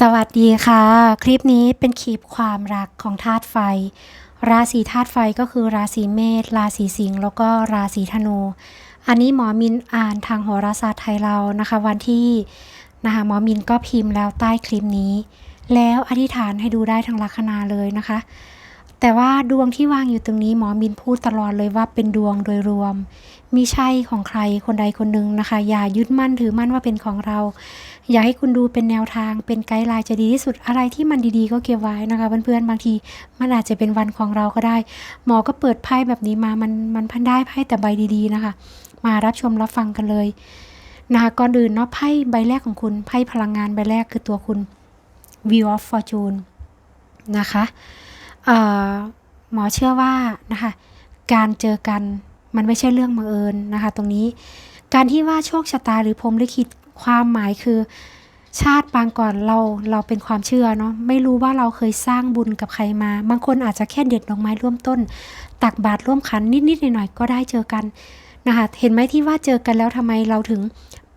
สวัสดีค่ะ คลิปนี้เป็นคลิปความรักของธาตุไฟ ราศีธาตุไฟก็คือราศีเมษราศีสิงห์แล้วก็ราศีธนู อันนี้หมอมินอ่านทางโหราศาสตร์ไทยเรานะคะ วันที่นะคะหมอมินก็พิมพ์แล้วใต้คลิปนี้ แล้วอธิษฐานให้ดูได้ทางลัคนาเลยนะคะ แต่ว่าดวงที่วางอยู่ตรงนี้หมอมินพูดตลอดเลยว่าเป็นดวงโดยรวมมิใช่ของใครคนใดคนหนึ่งนะคะ อย่ายึดมั่นถือมั่นว่าเป็นของเรา อยากให้คุณดูเป็นแนวทางเป็นไกด์ไลน์จะดีที่สุดอะไรที่มันดีๆ ก็เก็บไว้นะคะเพื่อนๆบางทีมันอาจจะเป็นวันของเราก็ได้ หมอก็เปิดไพ่แบบนี้มามันมันพันได้ไพ่แต่ใบดีๆนะคะ มารับชมรับฟังกันเลยนะคะก่อนอื่นเนาะไพ่ใบแรกของคุณไพ่พลังงานใบแรกคือตัวคุณ Wheel of Fortune นะคะ หมอเชื่อว่านะคะการเจอกันมันไม่ใช่เรื่องบังเอิญนะคะ ตรงนี้การที่ว่าโชคชะตาหรือพรหมลิขิตความหมายคือ ชาติปางก่อนเราเราเป็นความเชื่อเนาะไม่รู้ว่าเราเคยสร้างบุญกับใครมา บางคนอาจจะแค่เด็ดดอกไม้ร่วมต้น ตักบาตรร่วมขันนิดๆหน่อยๆก็ได้เจอกันนะคะเห็นไหมที่ว่าเจอกันแล้วทำไมเราถึง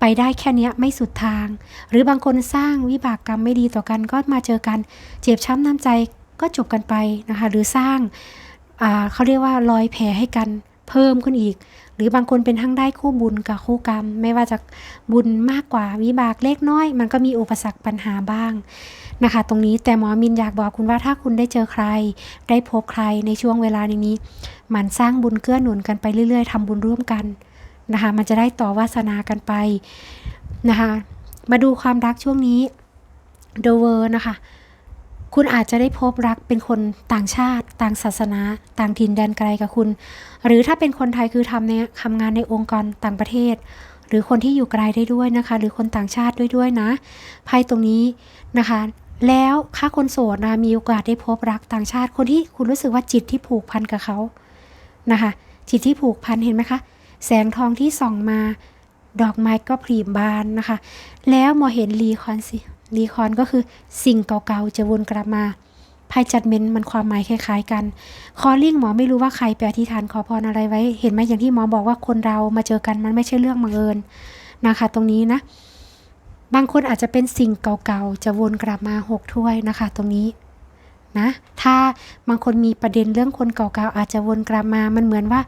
ไปได้แค่นี้ไม่สุดทาง หรือบางคนสร้างวิบากกรรมไม่ดีต่อกันก็มาเจอกัน เจ็บช้ำน้ำใจ ก็จบกันไปนะคะ หรือสร้างเขาเรียกว่ารอยแผลให้กันเพิ่มขึ้นอีก หรือบางคนเป็นทั้งได้คู่บุญกับคู่กรรม ไม่ว่าจะบุญมากกว่าวิบากเล็กน้อย มันก็มีอุปสรรคปัญหาบ้างนะคะ ตรงนี้แต่หมอมินอยากบอกคุณว่าถ้าคุณได้เจอใคร ได้พบใครในช่วงเวลานี้ มันสร้างบุญเกื้อหนุนกันไปเรื่อย ๆทำบุญร่วมกันนะคะ มันจะได้ต่อวาสนากันไปนะคะ มาดูความรักช่วงนี้เดเวอร์นะคะ คุณอาจจะได้พบรักเป็นคนต่างชาติ ต่างศาสนา ต่างถิ่นแดนไกลกับคุณ หรือถ้าเป็นคนไทยคือทำในทำงานในองค์กรต่างประเทศ หรือคนที่อยู่ไกลได้ด้วยนะคะ หรือคนต่างชาติด้วยด้วยนะไพ่ตรงนี้นะคะ แล้วถ้าคนโสดนะมีโอกาสได้พบรักต่างชาติ คนที่คุณรู้สึกว่าจิตที่ผูกพันกับเขานะคะ จิตที่ผูกพันเห็นไหมคะ แสงทองที่ส่องมา ดอกไม้ก็ผลิบานนะคะ แล้วมอเห็นรีคอนสิ รีคอนก็คือสิ่งเก่าๆจะวนกลับมาไพ่จัดเมนมันความหมายคล้าย ๆ กัน คอลิ่งหมอไม่รู้ว่าใครไปอธิษฐานขอพรอะไรไว้ เห็นไหมอย่างที่หมอบอกว่าคนเรามาเจอกันมันไม่ใช่เรื่องบังเอิญนะคะ ตรงนี้นะ บางคนอาจจะเป็นสิ่งเก่าๆ จะวนกลับมาหกถ้วยนะคะ ตรงนี้นะ ถ้าบางคนมีประเด็นเรื่องคนเก่าๆอาจจะวนกลับมา มันเหมือนว่า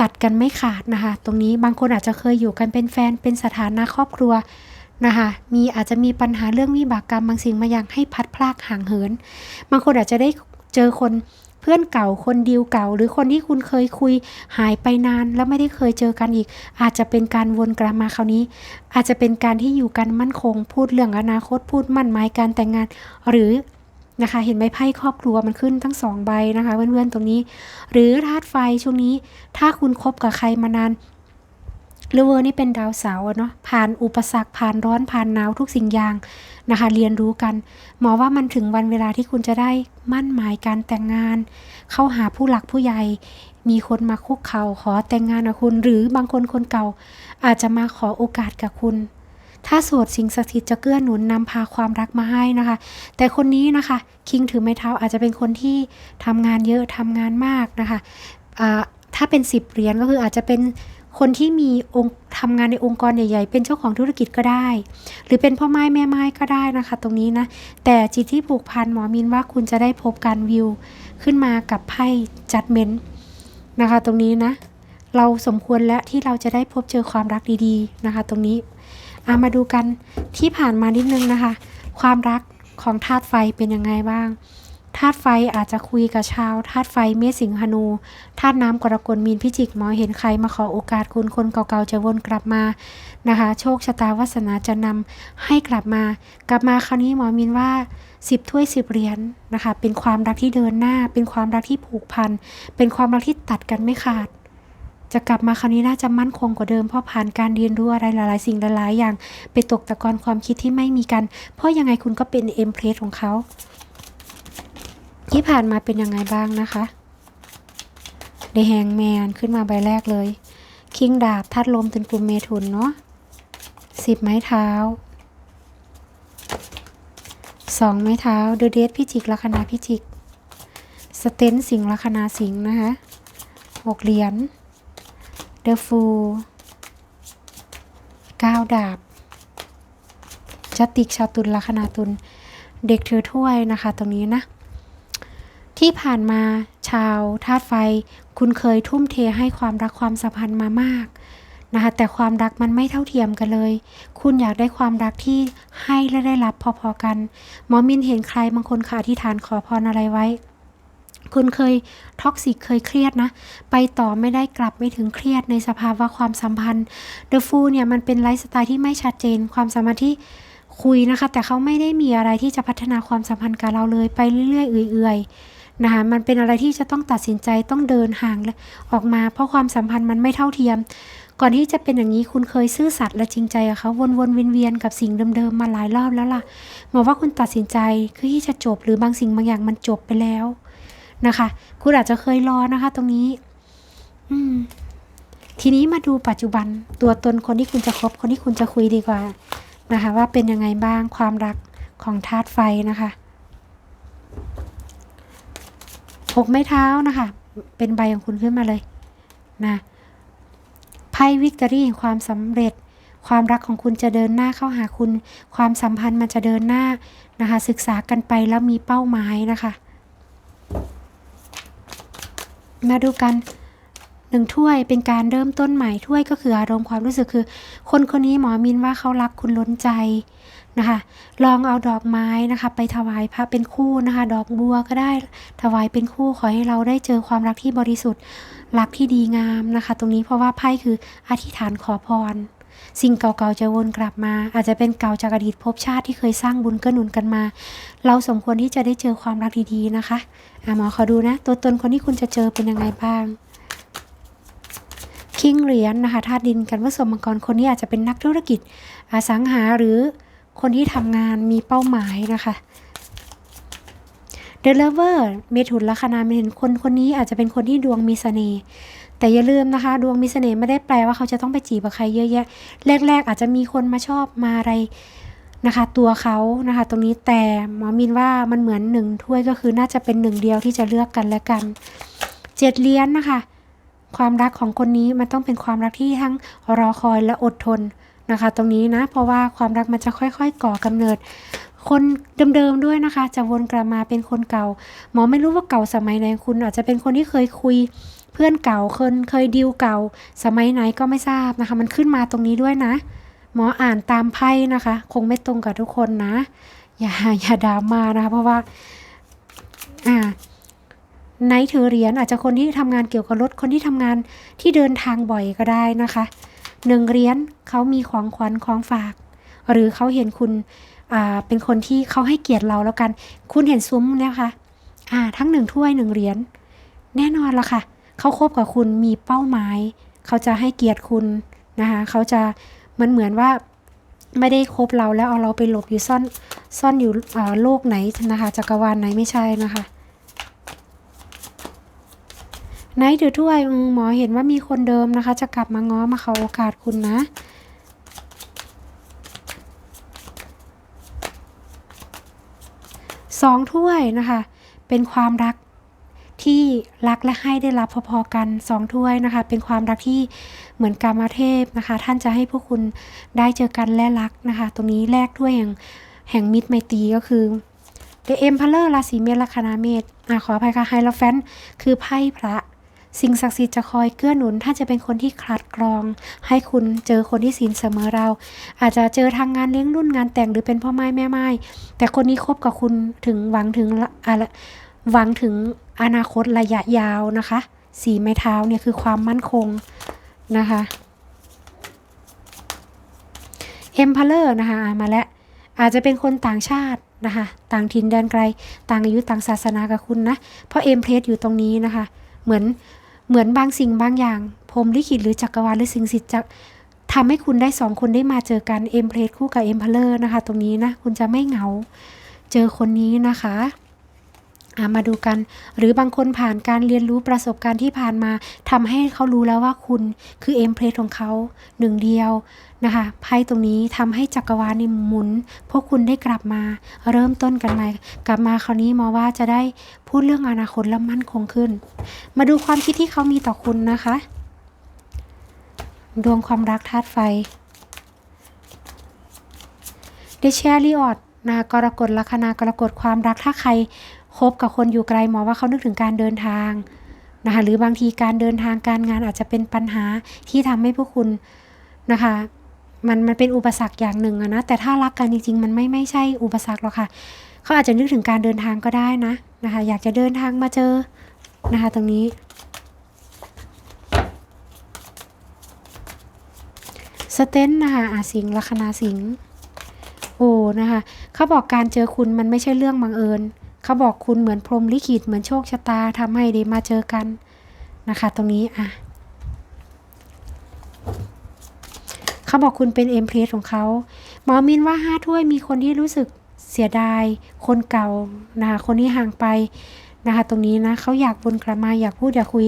ตัดกันไม่ขาดนะคะ ตรงนี้บางคนอาจจะเคยอยู่กันเป็นแฟนเป็นสถานะครอบครัว นะคะมีอาจจะมีปัญหาเรื่องวิบากกรรมบางสิ่งบางอย่างให้พัดพลากห่างเหิน บางคนอาจจะได้เจอคนเพื่อนเก่าคนดีลเก่า หรือคนที่คุณเคยคุยหายไปนานแล้วไม่ได้เคยเจอกันอีก อาจจะเป็นการวนกลับมาคราวนี้ อาจจะเป็นการที่อยู่กันมั่นคง พูดเรื่องอนาคตพูดมั่นหมายการแต่งงาน หรือนะคะ เห็นไหมไพ่ครอบครัวมันขึ้นทั้งสองใบนะคะเพื่อนๆตรงนี้ หรือธาตุไฟช่วงนี้ ถ้าคุณคบกับใครมานาน เลเวอร์นี่เป็นดาวเสาร์เนาะผ่านอุปสรรคผ่านร้อนผ่านหนาวทุกสิ่งอย่างนะคะ เรียนรู้กัน หมอว่ามันถึงวันเวลาที่คุณจะได้มั่นหมายการแต่งงาน เข้าหาผู้หลักผู้ใหญ่ มีคนมาคุกเข่าขอแต่งงานกับคุณ หรือบางคนคนเก่า อาจจะมาขอโอกาสกับคุณ ถ้าโสดสิ่งศักดิ์สิทธิ์จะเกื้อหนุนนำพาความรักมาให้นะคะ แต่คนนี้นะคะคิงถือไม้เท้าอาจจะเป็นคนที่ทำงานเยอะทำงานมากนะคะถ้าเป็นสิบเหรียญก็คืออาจจะเป็น คนที่มีองค์ทำงานในองค์กรใหญ่ ๆ เป็นเจ้าของธุรกิจก็ได้ หรือเป็นพ่อไม้แม่ไม้ก็ได้นะคะ ตรงนี้นะ แต่จิตที่ผูกพันหมอมินว่าคุณจะได้พบการวิว ขึ้นมากับไพ่จัดเมนต์นะคะ ตรงนี้นะ เราสมควรและที่เราจะได้พบเจอความรักดีๆนะคะ ตรงนี้ามาดูกันที่ผ่านมานิดนึงนะคะ ความรักของธาตุไฟเป็นยังไงบ้าง ธาตุไฟอาจจะคุยกับชาวธาตุไฟเมษสิงหนูธาตุน้ำกรกฎมีนพิจิกหมอเห็นใครมาขอโอกาสคุณคนเก่าๆจะวนกลับมานะคะ โชคชะตาวาสนาจะนำให้กลับมา กลับมาคราวนี้หมอมินว่าสิบถ้วยสิบเหรียญนนะคะ เป็นความรักที่เดินหน้า เป็นความรักที่ผูกพัน เป็นความรักที่ตัดกันไม่ขาด จะกลับมาคราวนี้น่าจะมั่นคงกว่าเดิมเพราะผ่านการเรียนรู้อะไรหลายๆ สิ่งหลายๆอย่าง ไปตกตะกอนความคิดที่ไม่มีกัน เพราะยังไงคุณก็เป็นเอ็มเพลสของเขา ที่ผ่านมาเป็นยังไงบ้างนะคะเดแฮงแมนขึ้นมาใบแรกเลย คิงดาบทัดลมเป็นกลุ่มเมทุนเนาะสิบไม้เท้าสองไม้เท้าเดเดสพิจิกลัคนาพิจิก สเตนสิงลัคนาสิงนะคะหกเหรียญเดฟูเก้าดาบจติกชาวตุลลัคนาตุลเด็กถือถ้วยนะคะ ตรงนี้นะ ที่ผ่านมาชาวธาตุไฟ คุณเคยทุ่มเทให้ความรักความสัมพันธ์มามากนะคะแต่ความรักมันไม่เท่าเทียมกันเลย คุณอยากได้ความรักที่ให้และได้รับพอๆกัน หมอมินเห็นใครบางคนค่ะอธิษฐานขอพรอะไรไว้ คุณเคยท็อกซิกเคยเครียดนะ ไปต่อไม่ได้กลับไม่ถึงเครียดในสภาวะความสัมพันธ์เดอะฟูเนี่ยมันเป็นไลฟ์สไตล์ที่ไม่ชัดเจนความสามารถที่คุยนะคะ แต่เขาไม่ได้มีอะไรที่จะพัฒนาความสัมพันธ์กับเราเลยไปเรื่อยๆเอื่อยๆ นะคะมันเป็นอะไรที่จะต้องตัดสินใจต้องเดินห่างและออกมา เพราะความสัมพันธ์มันไม่เท่าเทียม ก่อนที่จะเป็นอย่างนี้คุณเคยซื่อสัตย์และจริงใจกับเขาวนๆเวียนๆกับสิ่งเดิมๆมาหลายรอบแล้วล่ะหมอว่าคุณตัดสินใจคือที่จะจบหรือบางสิ่งบางอย่างมันจบไปแล้วนะคะ คุณอาจจะเคยรอนะคะ ตรงนี้ อืมทีนี้มาดูปัจจุบันตัวตนคนที่คุณจะคบคนที่คุณจะคุยดีกว่านะคะ ว่าเป็นยังไงบ้างความรักของธาตุไฟนะคะ หกไม้เท้านะคะ เป็นใบของคุณขึ้นมาเลยนะไพ่วิกตอรี่ความสำเร็จ ความรักของคุณจะเดินหน้าเข้าหาคุณ ความสัมพันธ์มันจะเดินหน้านะคะ ศึกษากันไปแล้วมีเป้าหมายนะคะ มาดูกัน หนึ่งถ้วยเป็นการเริ่มต้นใหม่ถ้วยก็คืออารมณ์ความรู้สึกคือ คนคนนี้หมอมินว่าเขารักคุณล้นใจนะคะ ลองเอาดอกไม้นะคะ ไปถวายพระเป็นคู่นะคะ ดอกบัวก็ได้ถวายเป็นคู่ขอให้เราได้เจอความรักที่บริสุทธิ์รักที่ดีงามนะคะ ตรงนี้เพราะว่าไพ่คืออธิษฐานขอพรสิ่งเก่าๆจะวนกลับมา อาจจะเป็นเก่าจากอดีตภพชาติที่เคยสร้างบุญเกื้อหนุนกันมา เราสมควรที่จะได้เจอความรักดีๆนะคะอะหมอขอดูนะ ตัวตนคนที่คุณจะเจอเป็นยังไงบ้าง คิงเหรียญนะคะธาตุดินกันว่าสมมังกรคนนี้อาจจะเป็นนักธุรกิจอสังหาหรือคนที่ทำงานมีเป้าหมายนะคะ The Lover เมถุนลัคนาเมถุนคนคนนี้อาจจะเป็นคนที่ดวงมีเสน่ห์แต่อย่าลืมนะคะ ดวงมีเสน่ห์ไม่ได้แปลว่าเขาจะต้องไปจีบกับใครเยอะแยะ แรก ๆ อาจจะมีคนมาชอบมาอะไรนะคะ ตัวเขานะคะ ตรงนี้แต่หมอมินว่ามันเหมือนหนึ่งถ้วยก็คือน่าจะเป็นหนึ่งเดียวที่จะเลือกกันและกันเจ็ดเลี้ยนนะคะ ความรักของคนนี้มันต้องเป็นความรักที่ทั้งรอคอยและอดทนนะคะ ตรงนี้นะ เพราะว่าความรักมันจะค่อยๆ ก่อกำเนิด คนเดิมๆด้วยนะคะ จะวนกลับมาเป็นคนเก่า หมอไม่รู้ว่าเก่าสมัยไหนคุณ อาจจะเป็นคนที่เคยคุยเพื่อนเก่าคนเคยดิวเก่า สมัยไหนก็ไม่ทราบนะคะ มันขึ้นมาตรงนี้ด้วยนะ หมออ่านตามไพ่นะคะ คงไม่ตรงกับทุกคนนะ อย่าอย่าดราม่านะคะ เพราะว่า อ่า ไนท์ถือเหรียญอาจจะคนที่ทำงานเกี่ยวกับรถคนที่ทำงานที่เดินทางบ่อยก็ได้นะคะหนึ่งเหรียญเขามีของขวัญของฝาก หรือเขาเห็นคุณอ่าเป็นคนที่เขาให้เกียรติเราแล้วกัน คุณเห็นซุ้มเนี่ยค่ะอ่าทั้งหนึ่งถ้วยหนึ่งเหรียญแน่นอนละค่ะเขาคบกับคุณมีเป้าหมายเขาจะให้เกียรติคุณนะคะเขาจะมันเหมือนว่าไม่ได้คบเราแล้วเอาเราไปหลบอยู่ซ่อนซ่อนอยู่โลกไหนนะคะจักรวาลไหนไม่ใช่นะคะ ไนท์ถือถ้วยหมอเห็นว่ามีคนเดิมนะคะ จะกลับมาง้อมาเขาโอกาสคุณนะสองถ้วยนะคะ เป็นความรักที่รักและให้ได้รับพอๆกันสองถ้วยนะคะ เป็นความรักที่เหมือนกามาเทพนะคะ ท่านจะให้พวกคุณได้เจอกันและรักนะคะ ตรงนี้แลกด้วยอย่างแห่งมิตรไมตรีก็คือ The Emperor ราศีเมษลัคนาเมษอะขออภัยค่ะไฮโลแฟนคือไพ่พระ สิ่งศักดิ์สิทธิ์จะคอยเกื้อหนุนถ้าจะเป็นคนที่คลัดกรอง ให้คุณเจอคนที่ศีลเสมอเรา อาจจะเจอทางงานเลี้ยงรุ่นงานแต่งหรือเป็นพ่อไม้แม่ไม้แต่คนนี้คบกับคุณถึงหวังถึงอะไรหวังถึงอนาคตระยะยาวนะคะ สีไม้เท้าเนี่ยคือความมั่นคงนะคะเอ็มพาเลอร์นะคะมาแล้วอาจจะเป็นคนต่างชาตินะคะ ต่างถิ่นแดนไกล ต่างอายุต่างศาสนากับคุณนะ เพราะเอ็มเพลสอยู่ตรงนี้นะคะ เหมือน เหมือนบางสิ่งบางอย่างพรมลิขิตหรือจักรวาลหรือสิ่งศักดิ์สิทธิ์จะทำให้คุณได้สองคนได้มาเจอกันเอ็มเพลสคู่กับเอ็มพาเลอร์นะคะ ตรงนี้นะ คุณจะไม่เหงา เจอคนนี้นะคะ มาดูกัน หรือบางคนผ่านการเรียนรู้ประสบการณ์ที่ผ่านมาทำให้เขารู้แล้วว่าคุณคือเอ็มเพลสของเขาหนึ่งเดียวนะคะไพ่ตรงนี้ทำให้จักรวาลนี่หมุน พวกคุณได้กลับมา เริ่มต้นกันใหม่กลับมาคราวนี้มอว่าจะได้พูดเรื่องอนาคตแล้วมั่นคงขึ้น มาดูความคิดที่เขามีต่อคุณนะคะ ดวงความรักธาตุไฟได้แชอร์ลีออดนะกรกฎลัคนากรกฎความรักถ้าใคร คบกับคนอยู่ไกลหมอว่าเขานึกถึงการเดินทางนะคะหรือบางทีการเดินทางการงานอาจจะเป็นปัญหาที่ทำให้พวกคุณนะคะมันมันเป็นอุปสรรคอย่างหนึ่งอะนะแต่ถ้ารักกันจริง ๆ มันไม่ไม่ใช่อุปสรรคหรอกค่ะเขาอาจจะนึกถึงการเดินทางก็ได้นะนะคะอยากจะเดินทางมาเจอนะคะตรงนี้ สเตนนะคะอาสิงลัคนาสิงโอ้นะคะเขาบอกการเจอคุณมันไม่ใช่เรื่องบังเอิญ เขาบอกคุณเหมือนพรมลิขิตเหมือนโชคชะตาทำให้ได้มาเจอกันนะคะ ตรงนี้อะเขาบอกคุณเป็นเอ็มเพลสของเขาหมอมินว่าห้าถ้วยมีคนที่รู้สึกเสียดาย คนเก่านะคะคนที่ห่างไป นะคะ ตรงนี้นะเขาอยากวนกลับมาอยากพูดอยากคุย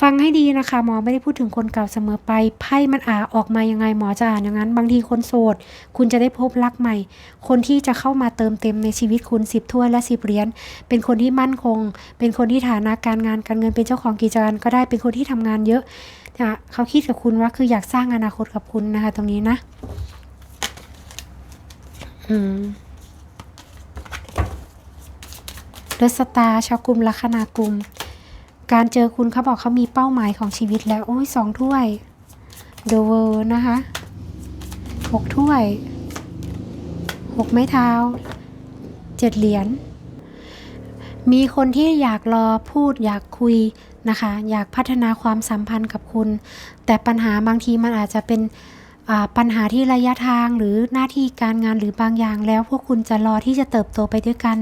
ฟังให้ดีนะคะ หมอไม่ได้พูดถึงคนเก่าเสมอไปไพ่มันอ่าออกมายังไงหมอจะอ่านอย่างนั้น บางทีคนโสด คุณจะได้พบรักใหม่ คนที่จะเข้ามาเติมเต็มในชีวิตคุณสิบถ้วยและสิบเหรียญเป็นคนที่มั่นคง เป็นคนที่ฐานะการงานการเงินเป็นเจ้าของกิจการก็ได้เป็นคนที่ทำงานเยอะนะเขาคิดกับคุณว่าคืออยากสร้างอนาคตกับคุณนะคะ ตรงนี้นะ อืม เดอะสตาร์ชาวกลุ่มลัคนากลุ่มการเจอคุณเขาบอกเขามีเป้าหมายของชีวิตแล้ว โอ้ยสองถ้วยเดอะเวอร์นะคะหกถ้วยหกไม้เท้าเจ็ดเหรียญมีคนที่อยากรอพูดอยากคุยนะคะ อยากพัฒนาความสัมพันธ์กับคุณ แต่ปัญหาบางทีมันอาจจะเป็น ปัญหาที่ระยะทางหรือหน้าที่การงานหรือบางอย่างแล้วพวกคุณจะรอที่จะเติบโตไปด้วยกัน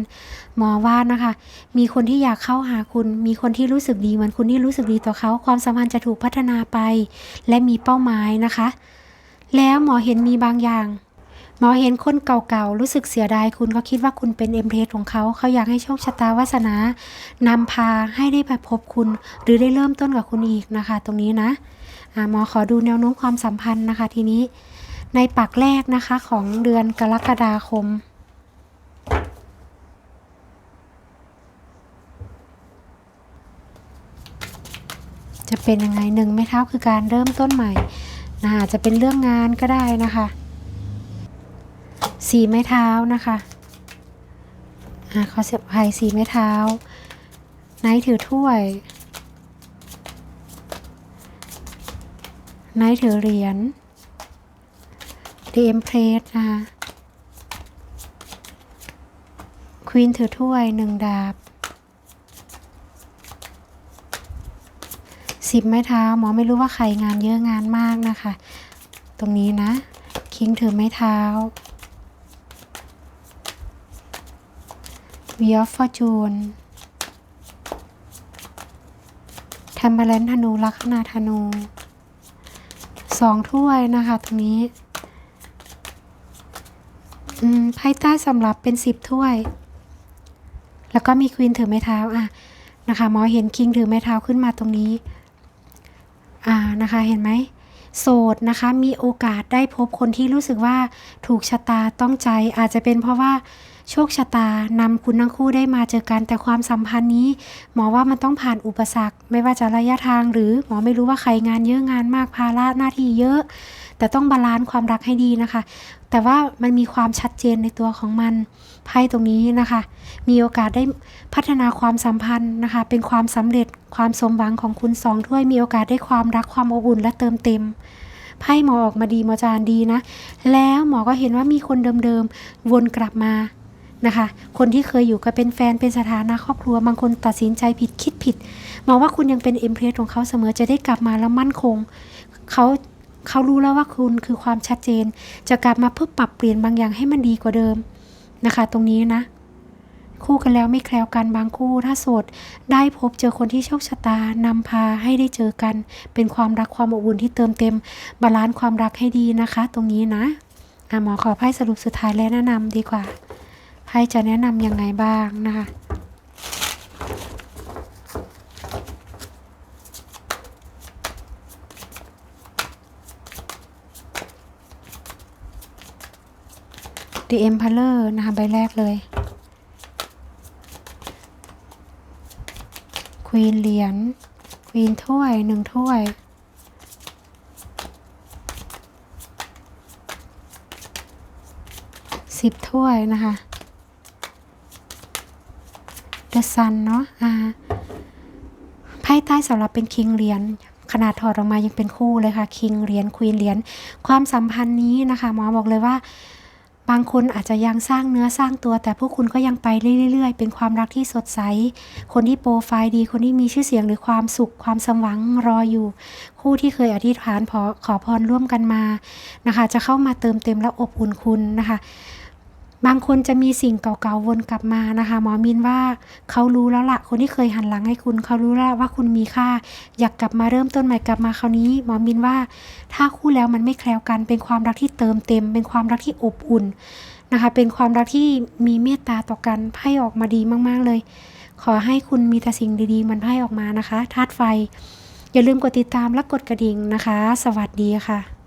หมอว่านะคะ มีคนที่อยากเข้าหาคุณ มีคนที่รู้สึกดีเหมือนคุณที่รู้สึกดีต่อเขา ความสัมพันธ์จะถูกพัฒนาไป และมีเป้าหมายนะคะ แล้วหมอเห็นมีบางอย่างหมอเห็นคนเก่าๆ รู้สึกเสียดายคุณเขาคิดว่าคุณเป็นเอ็มเพลสของเขา เขาอยากให้โชคชะตาวาสนานำพาให้ได้ไปพบคุณ หรือได้เริ่มต้นกับคุณอีกนะคะ ตรงนี้นะ หมอขอดูแนวโน้มความสัมพันธ์นะคะ ทีนี้ในปักแรกนะคะของเดือนกรกฎาคม จะเป็นยังไงหนึ่งไม่เท่าคือการเริ่มต้นใหม่นะอาจะเป็นเรื่องงานก็ได้นะคะสีไม้เท้านะคะอ่าเขาเสียบไพ่สีไม้เท้าไนท์ถือถ้วย ไนท์ถือเหรียญเดมเพลสนะคะควีนถือถ้วยหนึ่งดาบสิบไม้เท้าหมอไม่รู้ว่าใครงานเยอะงานมากนะคะ ตรงนี้นะ คิงถือไม้เท้า w ีออฟฟอร์จูนแทมเบลนธนูลัคนาธนู สองถ้วยนะคะ ตรงนี้ไพ่ใต้สำหรับเป็นสิบถ้วย แล้วก็มีควีนถือไม้เท้าอะนะคะหมอเห็นคิงถือไม้เท้าขึ้นมาตรงนี้ อ่านะคะเห็นไหมโสดนะคะมีโอกาสได้พบคนที่รู้สึกว่าถูกชะตาต้องใจอาจจะเป็นเพราะว่า โชคชะตานำคุณทั้งคู่ได้มาเจอกันแต่ความสัมพันธ์นี้ หมอว่ามันต้องผ่านอุปสรรค ไม่ว่าจะระยะทาง หรือหมอไม่รู้ว่าใครงานเยอะงานมากภาระหน้าที่เยอะ แต่ต้องบาลานซ์ความรักให้ดีนะคะ แต่ว่ามันมีความชัดเจนในตัวของมันไพ่ตรงนี้นะคะ มีโอกาสได้พัฒนาความสัมพันธ์นะคะ เป็นความสำเร็จความสมหวังของคุณสองถ้วยมีโอกาสได้ความรักความอบอุ่นและเติมเต็มไพ่หมอออกมาดีหมอจานดีนะ แล้วหมอก็เห็นว่ามีคนเดิมๆวนกลับมา นะคะ คนที่เคยอยู่ก็เป็นแฟนเป็นสถานะครอบครัว บางคนตัดสินใจผิดคิดผิดมองว่าคุณยังเป็นเอ็มเพรสของเขาเสมอจะได้กลับมาแล้วมั่นคงเขาเขารู้แล้วว่าคุณคือความชัดเจน จะกลับมาเพื่อปรับเปลี่ยนบางอย่างให้มันดีกว่าเดิมนะคะ ตรงนี้นะ คู่กันแล้วไม่แคล้วกันบางคู่ ถ้าโสดได้พบเจอคนที่โชคชะตานำพาให้ได้เจอกัน เป็นความรักความอบอุ่นที่เติมเต็ม บาลานซ์ความรักให้ดีนะคะ ตรงนี้นะอะหมอขอไพ่สรุปสุดท้ายและแนะนำดีกว่า ไพ่จะแนะนำยังไงบ้างนะคะ The Emperor นะคะใบแรกเลยควีนเหรียญควีนถ้วยหนึ่งถ้วยสิบถ้วยนะคะ The Sun เนาะอ่าไพ่ใต้สำหรับเป็นคิงเหรียญขนาดถอดออกมายังเป็นคู่เลยค่ะคิงเหรียญควีนเหรียญความสัมพันธ์นี้นะคะหมอบอกเลยว่า บางคนอาจจะยังสร้างเนื้อสร้างตัว แต่พวกคุณก็ยังไปเรื่อยๆ เป็นความรักที่สดใส คนที่โปรไฟล์ดี คนที่มีชื่อเสียงหรือความสุขความสมหวังรออยู่ คู่ที่เคยอธิษฐานขอขอพรร่วมกันมานะคะ จะเข้ามาเติมเต็มและอบอุ่นคุณนะคะ บางคนจะมีสิ่งเก่าๆวนกลับมานะคะ หมอมินว่าเขารู้แล้วละคนที่เคยหันหลังให้คุณเขารู้แล้วว่าคุณมีค่า อยากกลับมาเริ่มต้นใหม่กลับมาคราวนี้หมอมินว่า ถ้าคู่แล้วมันไม่แคล้วกันเป็นความรักที่เติมเต็ม เป็นความรักที่อบอุ่นนะคะ เป็นความรักที่มีเมตตาต่อกันไพ่ออกมาดีมากๆเลย ขอให้คุณมีแต่สิ่งดีๆ มันไพ่ออกมานะคะธาตุไฟ อย่าลืมกดติดตามและกดกระดิ่งนะคะ สวัสดีค่ะ